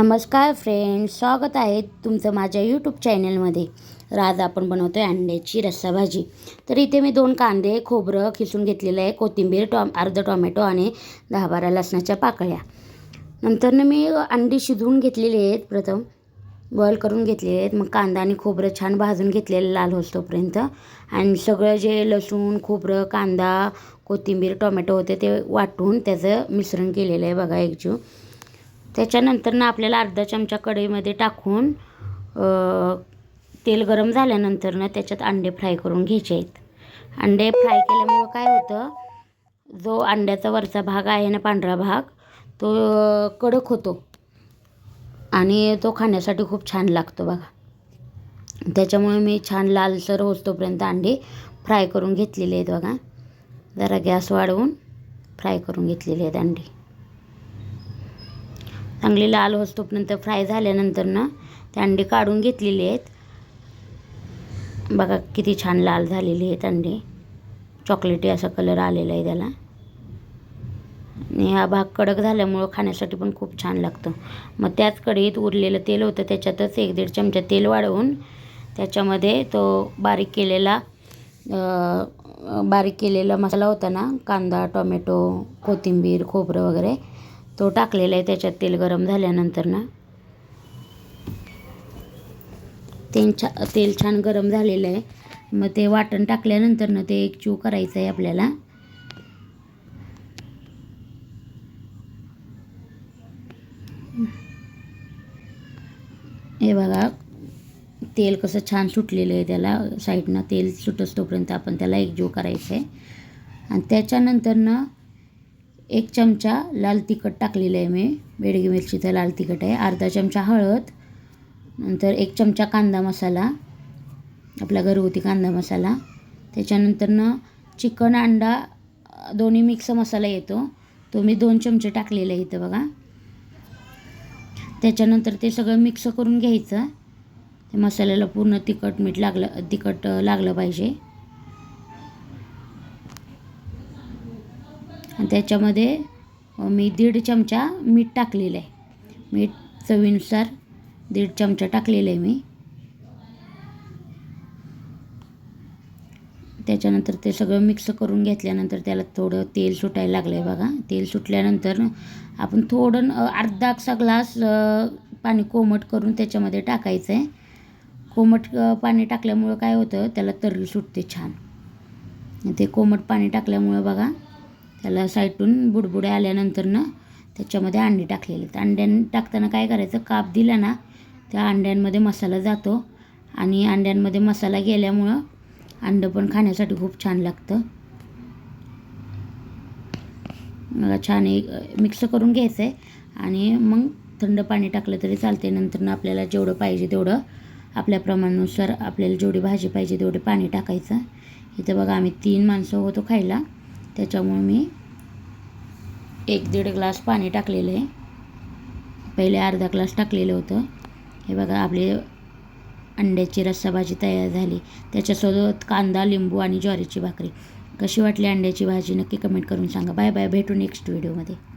नमस्कार फ्रेंड्स स्वागत आहे तुमचं माझ्या यूट्यूब चॅनलमध्ये तर आज आपण बनवतो आहे अंड्याची रस्सा भाजी तर इथे मी दोन कांदे खोबरं खिसून घेतलेलं आहे कोथिंबीर टॉम अर्ध टॉमॅटो आणि दहा बारा लसणाच्या पाकळ्या. नंतरनं मी अंडी शिजवून घेतलेली आहेत प्रथम बॉईल करून घेतलेले आहेत. मग कांदा आणि खोबरं छान भाजून घेतलेलं लाल होतोपर्यंत. आणि सगळं जे लसूण खोबरं कांदा कोथिंबीर टोमॅटो होते ते वाटून त्याचं मिश्रण केलेलं आहे बघा एकजीव. त्याच्यानंतर ना आपल्याला अर्धा चमचा कढईमध्ये टाकून तेल गरम झाल्यानंतर ना त्याच्यात अंडे फ्राय करून घ्यायचे आहेत. अंडे फ्राय केल्यामुळं काय होतं जो अंड्याचा वरचा भाग आहे ना पांढरा भाग तो कडक होतो. आणि तो खाण्यासाठी खूप छान लागतो बघा. त्याच्यामुळे मी छान लालसर होतोपर्यंत अंडे फ्राय करून घेतलेले आहेत बघा. जरा गॅस वाढवून फ्राय करून घेतलेले आहेत अंडी. चांगली लाल होतोपर्यंत फ्राय झाल्यानंतर ना ते अंडे काढून घेतलेले आहेत. बघा किती छान लाल झालेले आहेत अंडे. चॉकलेटी असा कलर आलेला आहे त्याला. आणि हा भाग कडक झाल्यामुळं खाण्यासाठी पण खूप छान लागतं. मग त्याच कढईत उरलेलं तेल होतं त्याच्यातच एक दीड चमचा तेल वाढवून त्याच्यामध्ये तो बारीक केलेला बारीक केलेला मसाला होता ना कांदा टोमॅटो कोथिंबीर खोबरं वगैरे तो टाकलेला आहे त्याच्यात तेल गरम झाल्यानंतर ना. तेल छा तेल छान गरम झालेलं आहे. मग ते वाटण टाकल्यानंतर ना ते एक चू करायचं आहे आपल्याला. हे बघा तेल कसं छान सुटलेलं आहे त्याला. साईडनं तेल सुटस तोपर्यंत आपण त्याला एकजीव करायचं आहे. आणि त्याच्यानंतरनं एक चमचा लाल तिखट टाकलेलं आहे मी. बेडगी मिरचीचं लाल तिखट आहे. अर्धा चमचा हळद नंतर एक चमचा कांदा मसाला आपला घरगुती कांदा मसाला. त्याच्यानंतरनं चिकन अंडा दोन्ही मिक्स मसाला येतो. तो मी दोन चमचे टाकलेला आहे इथं बघा. त्याच्यानंतर ते सगळं मिक्स करून घ्यायचं. ते मसाल्याला पूर्ण तिखट मीठ लागलं तिखट लागलं पाहिजे. त्याच्यामध्ये मी दीड चमचा मीठ टाकलेलं आहे. मीठ चवीनुसार दीड चमचा टाकलेलं आहे मी. त्याच्यानंतर ते सगळं मिक्स करून घेतल्यानंतर त्याला थोडं तेल सुटायला लागलं आहे बघा. तेल सुटल्यानंतर आपण थोडं अर्धा असा ग्लास पाणी कोमट करून त्याच्यामध्ये टाकायचं आहे. कोमट पाणी टाकल्यामुळं काय होतं? त्याला तर्री सुटते छान. ते कोमट पाणी टाकल्यामुळं बघा त्याला साईटून बुडबुडे आल्यानंतर ना त्याच्यामध्ये अंडी टाकलेले तर अंड्यां टाकताना काय करायचं काप दिला ना त्या अंड्यांमध्ये मसाला जातो आणि अंड्यांमध्ये मसाला गेल्यामुळं अंडं पण खाण्यासाठी खूप छान लागतं. मला छान एक मिक्स करून घ्यायचं आहे आणि मग थंड पाणी टाकलं तरी चालते नंतर आपल्याला जेवढं पाहिजे तेवढं आपल्या प्रमाणानुसार आपल्याला जेवढी भाजी पाहिजे तेवढे पाणी टाकायचं. इथं बघा आम्ही तीन माणसं होतो खायला. त्याच्यामुळे मी एक दीड ग्लास पाणी टाकलेलं आहे. पहिले अर्धा ग्लास टाकलेलं होतं. हे बघा आपले अंड्याची रस्साभाजी तयार झाली. त्याच्यासोबत कांदा लिंबू आणि ज्वारीची भाकरी. कशी वाटली अंड्याची भाजी? नक्की कमेंट करून सांगा. बाय बाय भेटू नेक्स्ट व्हिडिओमध्ये